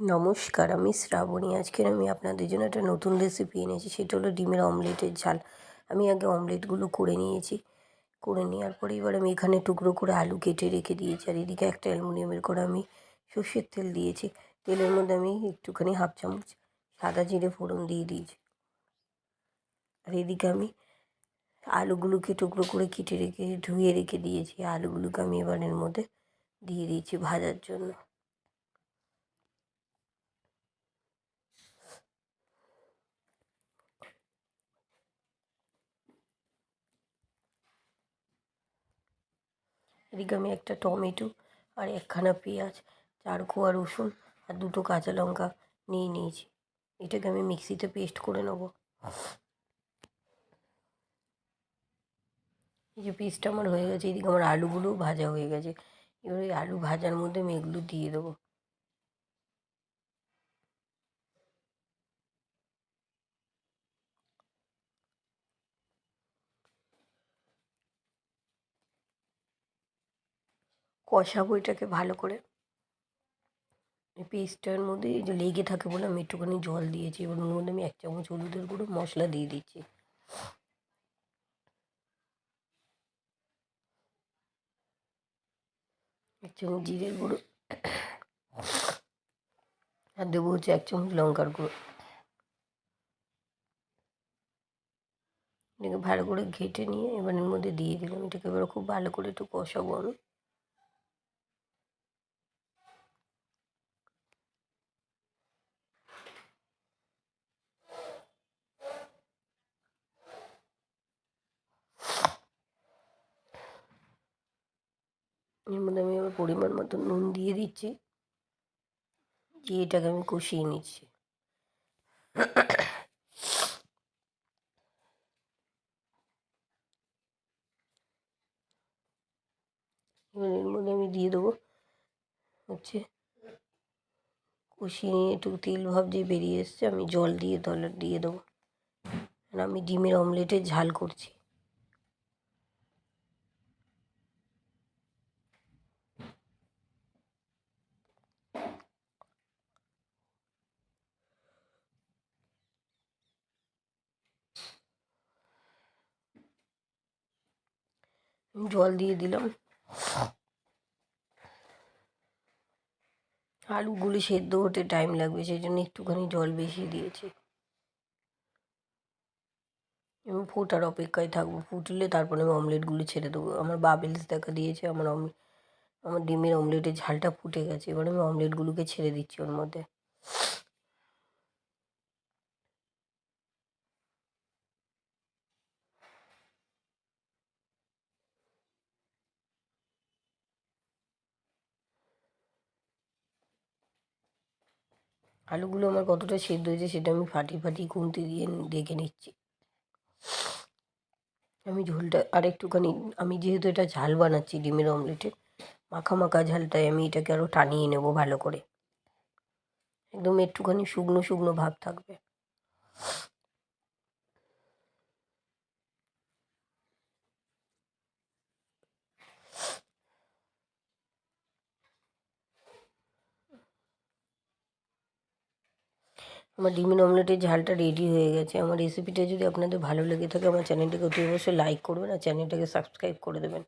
নমস্কার, আমি শ্রাবণী। আজকের আমি আপনাদের জন্য একটা নতুন রেসিপি এনেছি, সেটা হলো ডিমের অমলেটের ঝাল। আমি আগে অমলেটগুলো করে নিয়েছি, করে নেওয়ার পরে এবার আমি এখানে টুকরো করে আলু কেটে রেখে দিয়েছি, আর এদিকে একটা অ্যালুমিনিয়ামের করে আমি সর্ষের তেল দিয়েছি। তেলের মধ্যে আমি একটুখানি হাফ চামচ সাদা জিরে ফোড়ন দিয়ে দিয়েছি। আর এদিকে আমি আলুগুলোকে টুকরো করে কেটে রেখে, ধুয়ে রেখে দিয়েছি, আলুগুলোকে আমি এবার এর মধ্যে দিয়ে দিয়েছি ভাজার জন্য। এদিকে আমি একটা টমেটো আর একখানা পেঁয়াজ, চার কোয়া রসুন আর দুটো কাঁচা লঙ্কা নিয়ে নিয়েছি। এটাকে আমি মিক্সিতে পেস্ট করে নেব। এই যে পেস্টটা আমার হয়ে গেছে, এদিকে আমার আলুগুলোও ভাজা হয়ে গেছে। এবার ওই আলু ভাজার মধ্যে আমি এগুলো দিয়ে দেবো। কষাবো এটাকে ভালো করে। পেস্টটার মধ্যে যে লেগে থাকে বলে আমি একটুখানি জল দিয়েছি, এবার ওর মধ্যে আমি এক চামচ হলুদের গুঁড়ো মশলা দিয়ে দিচ্ছি। এক চামচ জিরের গুঁড়ো আর দেবো হচ্ছে এক চামচ লঙ্কার গুঁড়ো। এটাকে ভালো করে ঘেটে নিয়ে এবার এর মধ্যে দিয়ে দিলাম, এটাকে এবার খুব ভালো করে একটু কষাবো আমি এর মধ্যে আমি আবার পরিমাণ মতো নুন দিয়ে দিচ্ছি। দিয়ে এটাকে আমি কষিয়ে নিচ্ছি। এবার এর মধ্যে আমি দিয়ে দেবো হচ্ছে কষিয়ে নিয়ে একটু তেল ভাব যে বেরিয়ে এসছে, আমি জল দিয়ে তলে দিয়ে দেবো। আমি ডিমের অমলেটের ঝাল করছি। জল দিয়ে দিলাম। আলুগুলো সেদ্ধ হতে টাইম লাগবে সেই জন্য একটুখানি জল বেশি দিয়েছি। আমি ফোটার অপেক্ষায় থাকব, ফুটলে তারপরে আমি অমলেটগুলো ছেড়ে দেবো। আমার বাবেলস দেখা দিয়েছে, আমার অমলেট আমার ডিমের অমলেটের ঝালটা ফুটে গেছে, এবার আমি অমলেটগুলোকে ছেড়ে দিচ্ছি ওর মধ্যে। আলুগুলো আমার কতটা সেদ্ধ হয়েছে সেটা আমি ফাটিয়ে ফাটিয়ে খুন্তি দিয়ে দেখে নিচ্ছি। আমি ঝোলটা আর একটুখানি, আমি যেহেতু এটা ঝাল বানাচ্ছি ডিমের অমলেটে, মাখা মাখা ঝালটায় আমি এটাকে আরও টানিয়ে নেব ভালো করে। একদম একটুখানি শুকনো শুকনো ভাব থাকবে। আমার ডিমের অমলেটের ঝালটা রেডি হয়ে গেছে। আমার রেসিপিটা যদি আপনাদের ভালো লেগে থাকে, আমার চ্যানেলটাকে অতি অবশ্যই লাইক করবেন আর চ্যানেলটাকে সাবস্ক্রাইব করে দেবেন।